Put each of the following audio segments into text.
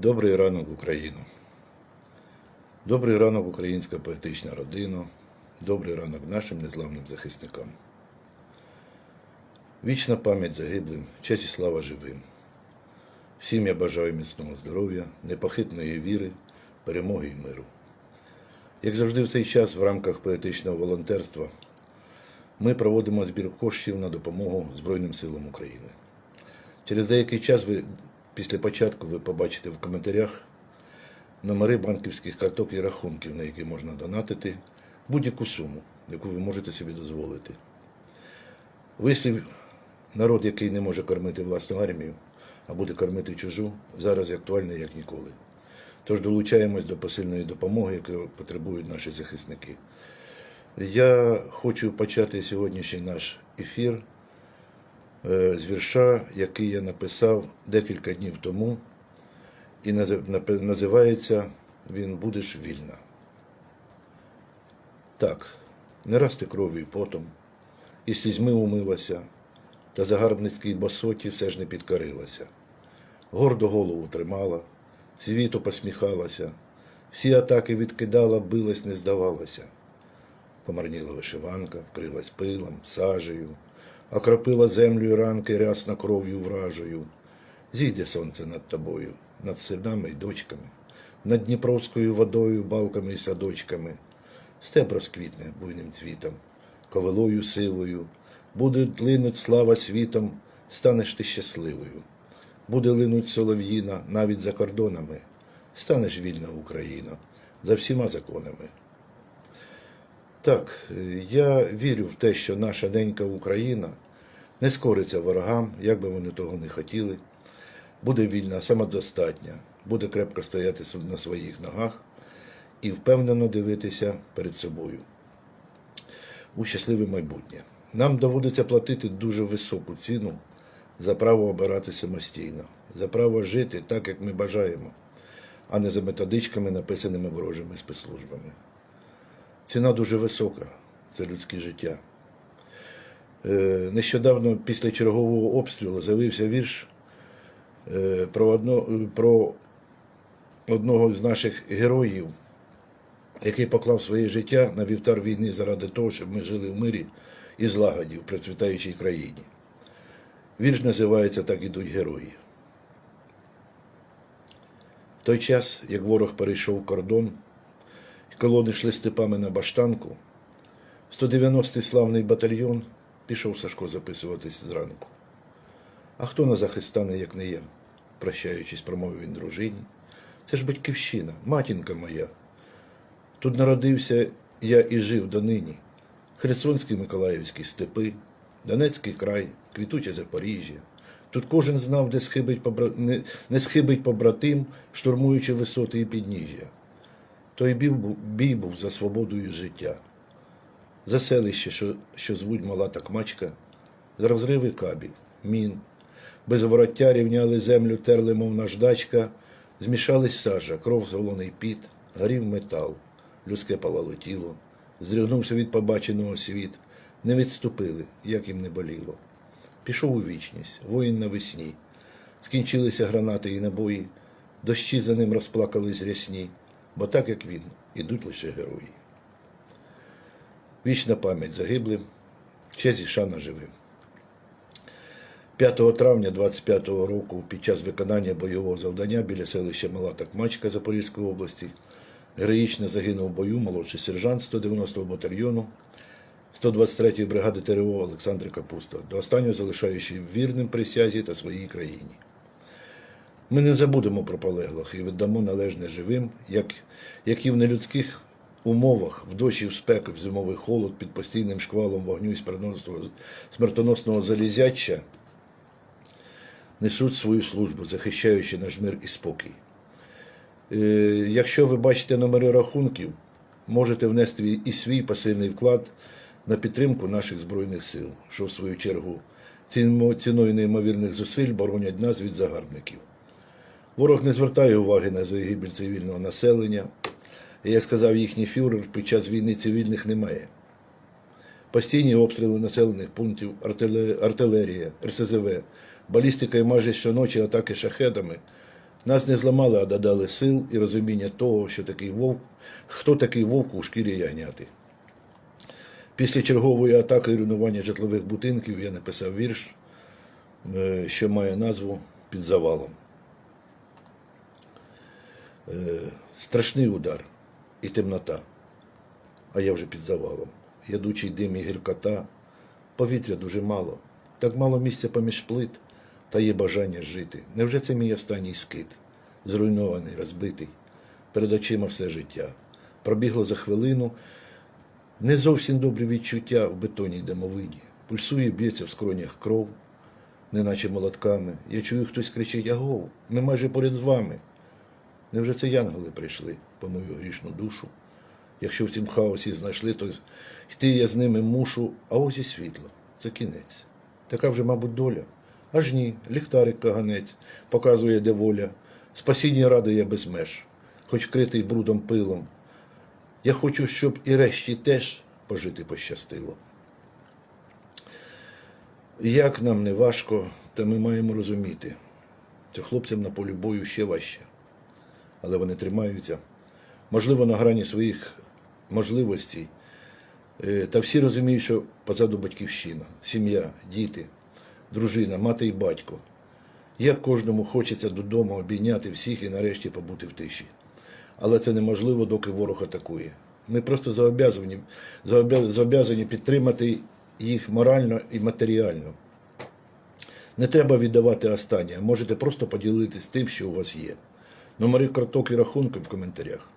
Добрий ранок, Україну. Добрий ранок, українська поетична родина. Добрий ранок нашим незламним захисникам. Вічна пам'ять загиблим, честь і слава живим. Всім я бажаю міцного здоров'я, непохитної віри, перемоги і миру. Як завжди в цей час в рамках поетичного волонтерства ми проводимо збір коштів на допомогу Збройним силам України. Через деякий час ви після початку ви побачите в коментарях номери банківських карток і рахунків, на які можна донатити будь-яку суму, яку ви можете собі дозволити. Вислів народ, який не може кормити власну армію, а буде кормити чужу, зараз актуальний як ніколи. Тож долучаємось до посильної допомоги, яку потребують наші захисники. Я хочу почати сьогоднішній наш ефір з вірша, який я написав декілька днів тому, і називається Він будеш вільна. Так, не раз ти кров'ю і потом, і слізьми умилася, та загарбницькій босоті все ж не підкорилася. Гордо голову тримала, світу посміхалася, всі атаки відкидала, билась, не здавалася. Помарніла вишиванка, вкрилась пилом, сажею, окропила землю ранки рясно кров'ю вражою. Зійде сонце над тобою, над синами й дочками, над Дніпровською водою, балками й садочками. Степ розквітне буйним цвітом, ковилою сивою, буде линуть слава світом, станеш ти щасливою. Буде линуть солов'їна навіть за кордонами, станеш вільна Україна за всіма законами. Так, е, я вірю в те, що наша ненька Україна не скориться ворогам, як би вони того не хотіли, буде вільна, самодостатня, буде крепко стояти на своїх ногах і впевнено дивитися перед собою у щасливе майбутнє. Нам доводиться платити дуже високу ціну за право обирати самостійно, за право жити так, як ми бажаємо, а не за методичками, написаними ворожими спецслужбами. Ціна дуже висока це людське життя. Е, Нещодавно після чергового обстрілу з'явився вірш е, про, одно, про одного з наших героїв, який поклав своє життя на вівтар війни заради того, щоб ми жили в мирі і злагоді в процвітаючій країні. Вірш називається Так ідуть герої. В той час, як ворог перейшов кордон, колони йшли степами на баштанку, 190-й славний батальйон пішов Сашко записуватись зранку. А хто на захист стане, як не я? Прощаючись, промовив він дружині. Це ж батьківщина, матінка моя. Тут народився я і жив донині. Херсонські Миколаївські степи, Донецький край, квітуче Запоріжжя. Тут кожен знав, де схибить побратим, штурмуючи висоти і підніжжя. Той бій був, бій був за свободу і життя. За селище, що, що звуть Мала Такмачка, за розриви кабів, мін. Без вороття рівняли землю, терли, мов наждачка, змішались сажа, кров зголоний піт, горів метал, людське палало тіло, зригнувся від побаченого світ, не відступили, як їм не боліло. Пішов у вічність, воїн навесні. Скінчилися гранати і набої, дощі за ним розплакались рясні, бо так як він, ідуть лише герої. Вічна пам'ять загиблим, честь і шана живим. 5 травня 25-го року під час виконання бойового завдання біля селища Мала Такмачка Запорізької області героїчно загинув в бою молодший сержант 190-го батальйону 123-ї бригади ТРО Олександр Капуста, до останнього залишаючи вірним присязі та своїй країні. Ми не забудемо про полеглих і віддамо належне живим, як, які в нелюдських умовах, в дощ і в спеку, в зимовий холод, під постійним шквалом вогню і смертоносного залізяча несуть свою службу, захищаючи наш мир і спокій. Е, Якщо ви бачите номери рахунків, можете внести і свій пасивний вклад на підтримку наших Збройних сил, що в свою чергу ціною неймовірних зусиль боронять нас від загарбників. Ворог не звертає уваги на загибель цивільного населення. І, як сказав їхній фюрер, під час війни цивільних немає. Постійні обстріли населених пунктів, артилерія, РСЗВ, балістика і майже щоночі атаки шахедами Нас не зламали, а додали сил і розуміння того, що такий вовк, хто такий вовк у шкірі ягняти. Після чергової атаки і руйнування житлових будинків я написав вірш, е, що має назву під завалом. Е, Страшний удар і темнота, а я вже під завалом. Ядучий дим і гіркота, повітря дуже мало, так мало місця поміж плит, та є бажання жити. Невже це мій останній скит, зруйнований, розбитий, перед очима все життя. Пробігло за хвилину, не зовсім добрі відчуття в бетонній домовині. Пульсує, б'ється в скронях кров, неначе молотками. Я чую, хтось кричить Агов, ми майже поряд з вами. Невже це янголи прийшли по мою грішну душу? Якщо в цім хаосі знайшли, то йти я з ними мушу, а ось і світло. Це кінець. Така вже, мабуть, доля. Аж ні, ліхтарик каганець, показує, де воля. Спасіння радує без меж, хоч критий брудом пилом. Я хочу, щоб і решті теж пожити пощастило. Як нам не важко, та ми маємо розуміти, що хлопцям на полі бою ще важче, але вони тримаються, можливо, на грані своїх можливостей. Е, Та всі розуміють, що позаду батьківщина, сім'я, діти, дружина, мати і батько. Як кожному хочеться додому обійняти всіх і нарешті побути в тиші. Але це неможливо, доки ворог атакує. Ми просто зобов'язані, зобов'язані підтримати їх морально і матеріально. Не треба віддавати останнє, можете просто поділитися тим, що у вас є. Номери карток і рахунки в коментарях.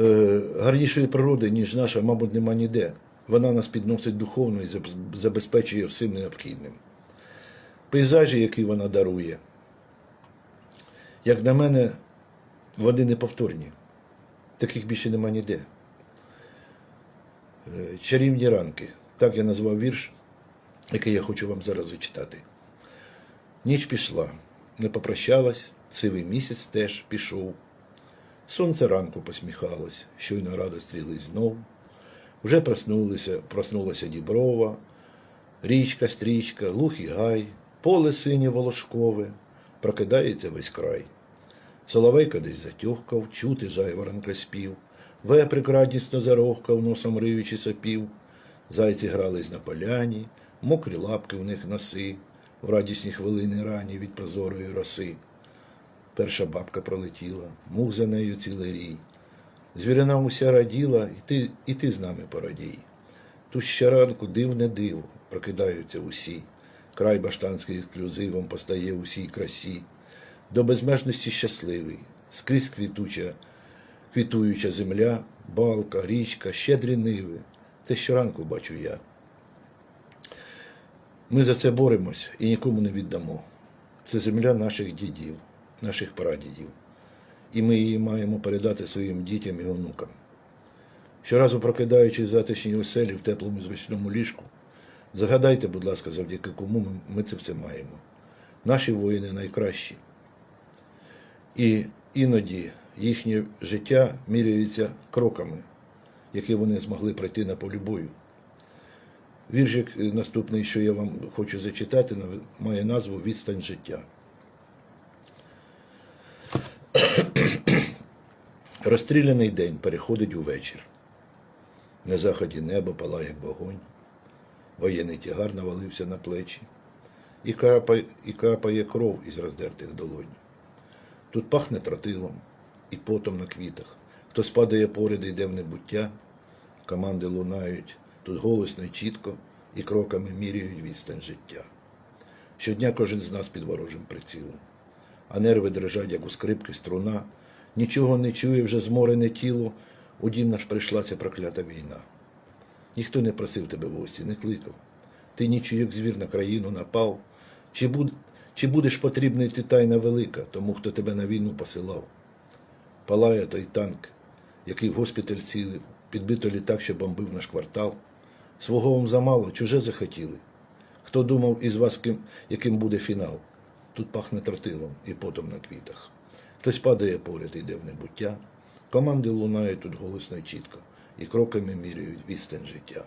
Е, гарнішої природи, ніж наша, мабуть, нема ніде. Вона нас підносить духовно і забезпечує всім необхідним. Пейзажі, які вона дарує, як на мене, вони неповторні. Таких більше нема ніде. Е, Чарівні ранки. Так я назвав вірш, який я хочу вам зараз зачитати. Ніч пішла, не попрощалась, сивий місяць теж пішов. Сонце ранку посміхалось, щойно радо стрілись знов. Вже проснулися, проснулася діброва, річка, стрічка, і гай, поле синє волошкове, прокидається весь край. Соловейка десь затьохкав, чути жайворонка спів, веприк радісно зарохкав, носом риючи сопів. Зайці грались на поляні, мокрі лапки в них носи, в радісні хвилини рані від прозорої роси. Перша бабка пролетіла, мух за нею цілий рій. Звірина уся раділа, і ти, і ти з нами порадій. Тут щоранку дивне диво, прокидаються усі. Край баштанський ексклюзивом постає усій красі. До безмежності щасливий, скрізь квітуча, квітуюча земля, балка, річка, щедрі ниви. Це щоранку бачу я. Ми за це боремось і нікому не віддамо. Це земля наших дідів, наших прадідів. І ми її маємо передати своїм дітям і онукам. Щоразу прокидаючись затишній оселі в теплому звичному ліжку, загадайте, будь ласка, завдяки кому ми, ми це все маємо. Наші воїни найкращі. І іноді їхнє життя міряється кроками, які вони змогли пройти на полі бою. Віршик е, наступний, що я вам хочу зачитати, має назву Відстань життя. Розстріляний день переходить у вечір. На заході небо палає, вогонь. Воєнний тягар навалився на плечі, і капає, і капає кров із роздертих долонь. Тут пахне тротилом і потом на квітах. Хтось падає поряд і йде в небуття, команди лунають тут голосно і чітко, і кроками міряють відстань життя. Щодня кожен з нас під ворожим прицілом, а нерви дрижать, як у скрипки струна, нічого не чує вже зморене тіло, у дім наш прийшла ця проклята війна. Ніхто не просив тебе в гості, не кликав. Ти ніч як звір на країну напав. Чи, буд, чи будеш потрібний ти тайна велика, тому хто тебе на війну посилав? Палає той танк, який в госпіталь цілив, підбито літак, що бомбив наш квартал. Свого вам замало, чуже захотіли. Хто думав із вас, ким, яким буде фінал? Тут пахне тротилом і потом на квітах. Хтось падає поряд і йде в небуття. Команди лунають тут голосно і чітко, і кроками міряють відстань життя.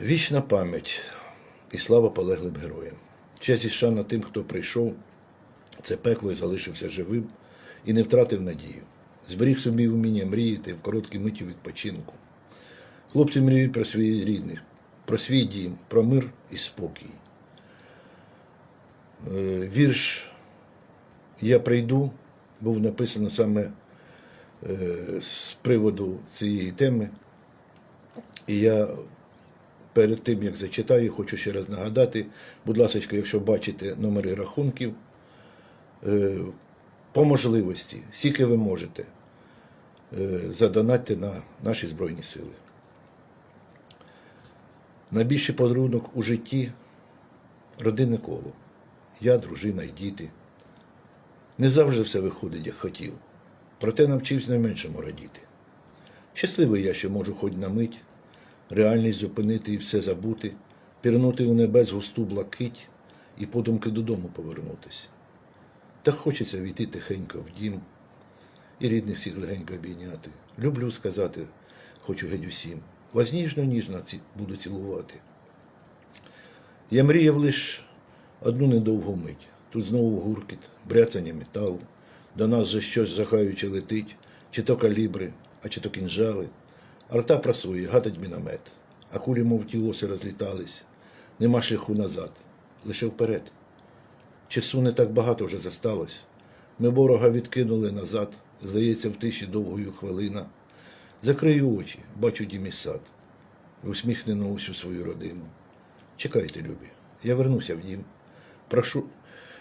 Вічна пам'ять і слава полеглим героям. Честь і шана тим, хто прийшов, це пекло і залишився живим і не втратив надію. Зберіг собі вміння мріяти в короткі миті відпочинку. Хлопці мріють про своїх рідних, про свій дім, про мир і спокій. Е, Вірш Я прийду був написано саме е, з приводу цієї теми. І я перед тим, як зачитаю, хочу ще раз нагадати, будь ласка, якщо бачите номери рахунків, е, по можливості, скільки ви можете, задонатьте на наші Збройні Сили. Найбільший подарунок у житті родинне коло. Я, дружина і діти. Не завжди все виходить, як хотів. Проте навчився найменшому радіти. Щасливий я, що можу хоч на мить, реальність зупинити і все забути, пірнути у небес густу блакить і подумки додому повернутись. Так хочеться війти тихенько в дім і рідних всіх легенько обійняти. Люблю сказати, хочу геть усім. Вас ніжно-ніжно ці- буду цілувати. Я мріяв лиш одну недовгу мить. Тут знову гуркіт, бряцання металу. До нас же щось жахаюче летить, чи то калібри, а чи то кінжали. Арта прасує, гатить міномет, а кулі, мов ті оси розлітались. Нема шляху назад, лише вперед. Часу не так багато вже засталось. Ми ворога відкинули назад, здається, в тиші довгою хвилина. Закрию очі, бачу дім і сад, усміхнену усю свою родину. Чекайте, любі, я вернуся в дім. Прошу,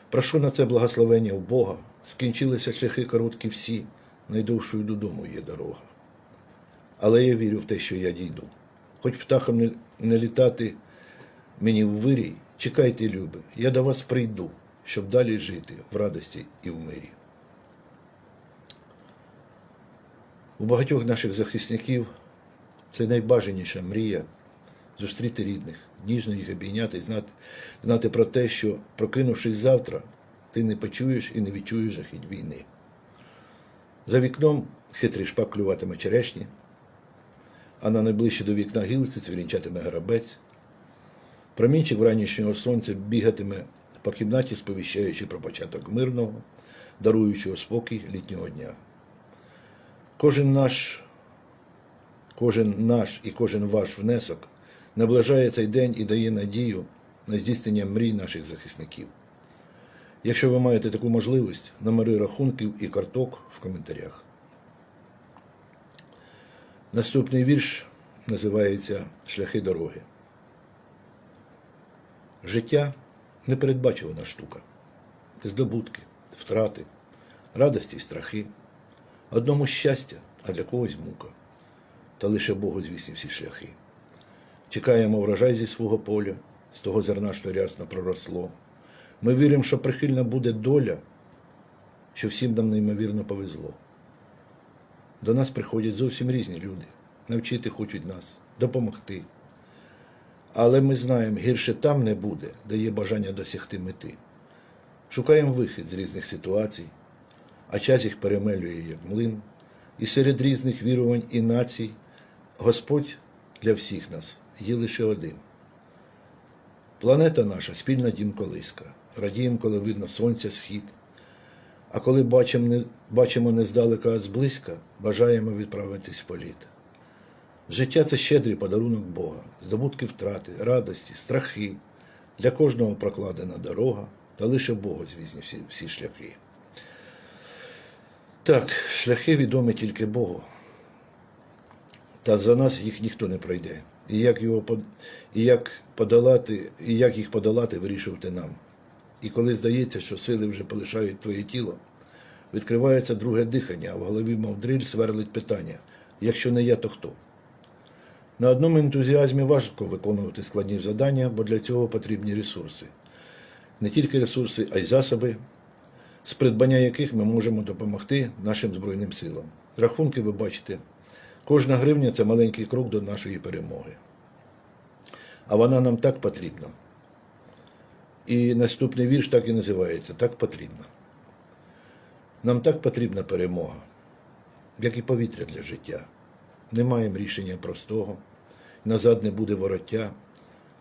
прошу на це благословення у Бога. Скінчилися шляхи короткі всі, найдовшою додому є дорога. Але я вірю в те, що я дійду. Хоч птахом не, не літати мені в вирій, чекайте, любі, я до вас прийду, щоб далі жити в радості і в мирі. У багатьох наших захисників це найбажаніша мрія зустріти рідних, ніжно їх обійняти і знати, знати про те, що, прокинувшись завтра, ти не почуєш і не відчуєш жахіть війни. За вікном хитрий шпак клюватиме черешні, а на найближче до вікна гілиці цвірінчатиме грабець. Промінчик вранішнього сонця бігатиме по кімнаті, сповіщаючи про початок мирного, даруючого спокій літнього дня. Кожен наш, кожен наш і кожен ваш внесок наближає цей день і дає надію на здійснення мрій наших захисників. Якщо ви маєте таку можливість, номери рахунків і карток в коментарях. Наступний вірш називається Шляхи дороги. Життя непередбачувана штука. Здобутки, втрати, радості й страхи. Одному щастя, а для когось мука. Та лише Богу звісні всі шляхи. Чекаємо врожай зі свого поля, з того зерна, що рясно проросло. Ми віримо, що прихильна буде доля, що всім нам неймовірно повезло. До нас приходять зовсім різні люди, навчити хочуть нас, допомогти. Але ми знаємо, гірше там не буде, де є бажання досягти мети. Шукаємо вихід з різних ситуацій, а час їх перемелює, як млин, і серед різних вірувань і націй Господь для всіх нас є лише один. Планета наша спільна дім колиска. Радіємо, коли видно сонця схід. А коли бачимо не, бачимо не здалека, а зблизька, бажаємо відправитись в політ. Життя це щедрий подарунок Бога, здобутки втрати, радості, страхи. Для кожного прокладена дорога, та лише Бога звізні всі, всі шляхи. Так, шляхи відомі тільки Богу. Та за нас їх ніхто не пройде. І як, його, і як, подолати, і як їх подолати, вирішувати нам. І коли здається, що сили вже полишають твоє тіло, відкривається друге дихання, а в голові, мов дриль, сверлить питання: якщо не я, то хто? На одному ентузіазмі важко виконувати складні завдання, бо для цього потрібні ресурси. Не тільки ресурси, а й засоби, з придбання яких ми можемо допомогти нашим Збройним силам. Рахунки ви бачите. Кожна гривня це маленький крок до нашої перемоги. А вона нам так потрібна. І наступний вірш так і називається Так потрібно. Нам так потрібна перемога, як і повітря для життя. Не маємо рішення простого, назад не буде вороття,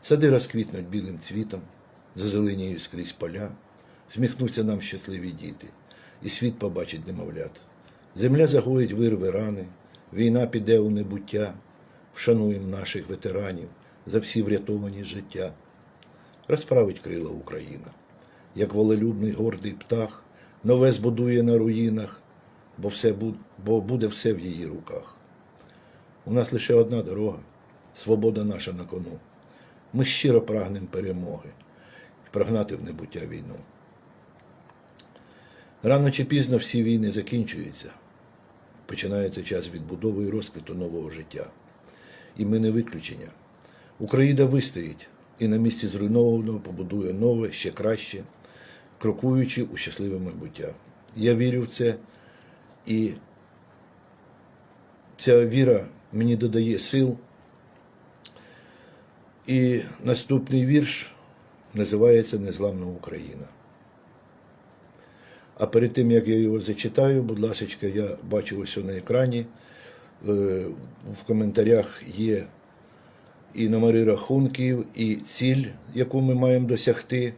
сади розквітнуть білим цвітом, зазеленіють скрізь поля, зміхнуться нам щасливі діти, і світ побачить немовлят. Земля загоїть вирви рани, війна піде у небуття, вшануємо наших ветеранів за всі врятовані життя. Розправить крила Україна, як волелюбний гордий птах, нове збудує на руїнах, бо, все бо буде все в її руках. У нас лише одна дорога, свобода наша на кону. Ми щиро прагнемо перемоги і прогнати в небуття війну. Рано чи пізно всі війни закінчуються. Починається час відбудови і розквіту нового життя. І ми не виключення. Україна вистоїть і на місці зруйнованого побудує нове, ще краще, крокуючи у щасливе майбуття. Я вірю в це, і ця віра мені додає сил. І наступний вірш називається Незламна Україна. А перед тим, як я його зачитаю, будь ласка, я бачу ось на екрані. е, В коментарях є і номери рахунків, і ціль, яку ми маємо досягти.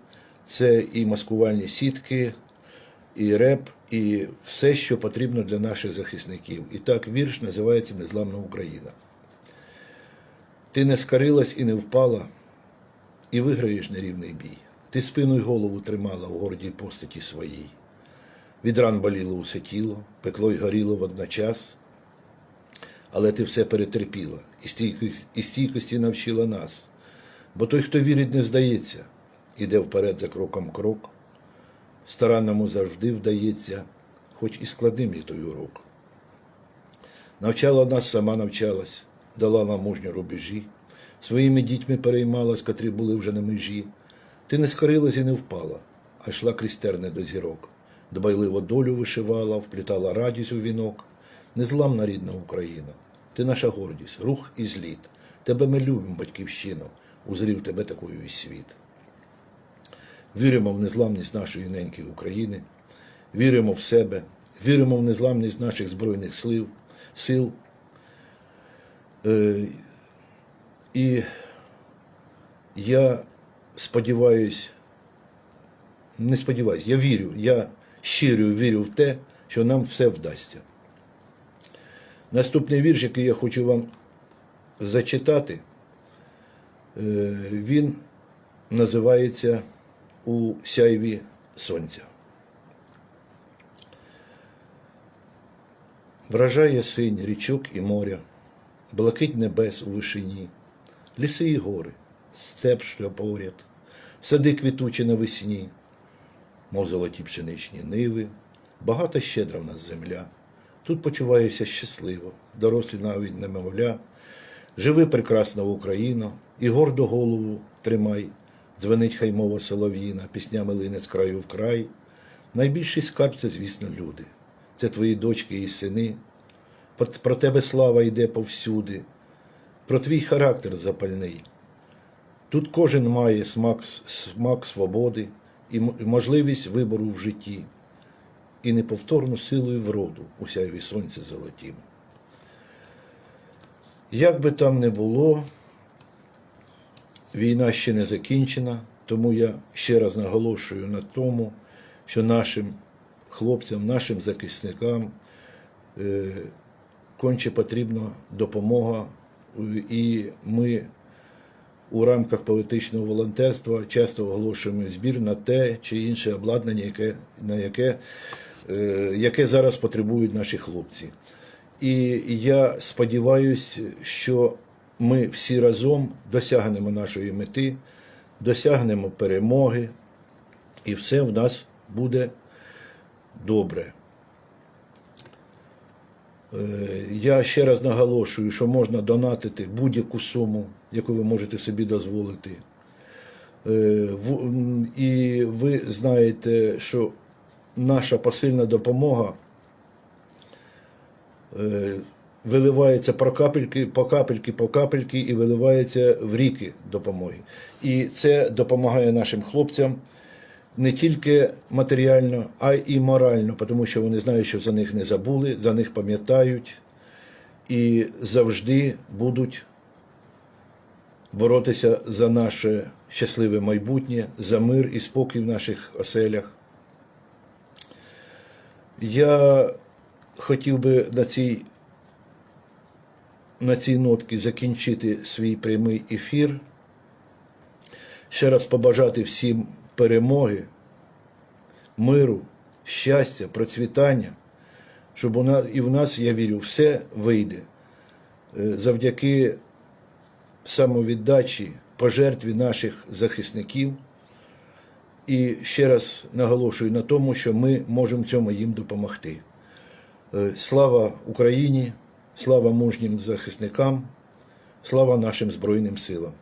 Це і маскувальні сітки, і реп, і все, що потрібно для наших захисників. І так вірш називається Незламна Україна. Ти не скарилась і не впала, і виграєш нерівний бій. Ти спину й голову тримала в гордій постаті своїй. Від ран боліло усе тіло, пекло й горіло водночас. Але ти все перетерпіла і стійкості, і стійкості навчила нас. Бо той, хто вірить, не здається, іде вперед за кроком крок. Старанному завжди вдається, хоч і складним є той урок. Навчала нас, сама навчалась, дала нам мужню рубежі, своїми дітьми переймалась, котрі були вже на межі. Ти не скорилась і не впала, а йшла крізь терни до зірок. Дбайливо долю вишивала, вплітала радість у вінок. Незламна рідна Україна, ти наша гордість, рух і зліт. Тебе ми любимо, батьківщину, узрів тебе такою і світ. Віримо в незламність нашої неньки України, віримо в себе, віримо в незламність наших Збройних сил, сил. Е, і я сподіваюся, не сподіваюся, я вірю, я щиро вірю в те, що нам все вдасться. Наступний вірш, який я хочу вам зачитати, е, він називається У сяйві сонця. Вражає синь річок і моря, блакить небес у вишині, ліси і гори, степ що поряд, сади квітучі навесні, мов золоті пшеничні ниви, багата щедра в нас земля. Тут почуваюся щасливо, дорослі навіть немовля. Живи прекрасна Україна, і гордо голову тримай, дзвенить хай мова солов'їна, піснями лине з краю в край. Найбільший скарб це, звісно, люди. Це твої дочки і сини. Про тебе слава йде повсюди, про твій характер запальний. Тут кожен має смак, смак свободи і можливість вибору в житті і неповторну силою вроду у сяйві сонця золотім. Як би там не було, війна ще не закінчена, тому я ще раз наголошую на тому, що нашим хлопцям, нашим захисникам е, конче потрібна допомога, і ми у рамках політичного волонтерства часто оголошуємо збір на те чи інше обладнання, яке, на яке, е, яке зараз потребують наші хлопці. І я сподіваюся, що ми всі разом досягнемо нашої мети, досягнемо перемоги, і все в нас буде добре. Е, Я ще раз наголошую, що можна донатити будь-яку суму, яку ви можете собі дозволити. Е, І ви знаєте, що наша посильна допомога е, виливається по капельки, по капельки, по капельки і виливається в ріки допомоги. І це допомагає нашим хлопцям не тільки матеріально, а й морально, тому що вони знають, що за них не забули, за них пам'ятають і завжди будуть боротися за наше щасливе майбутнє, за мир і спокій в наших оселях. Я хотів би на цій, на цій нотці закінчити свій прямий ефір. Ще раз побажати всім перемоги, миру, щастя, процвітання, щоб у нас, і в нас, я вірю, все вийде Е, завдяки самовіддачі, пожертві наших захисників. І ще раз наголошую на тому, що ми можемо цьому їм допомогти. Е, Слава Україні, слава мужнім захисникам, слава нашим Збройним силам.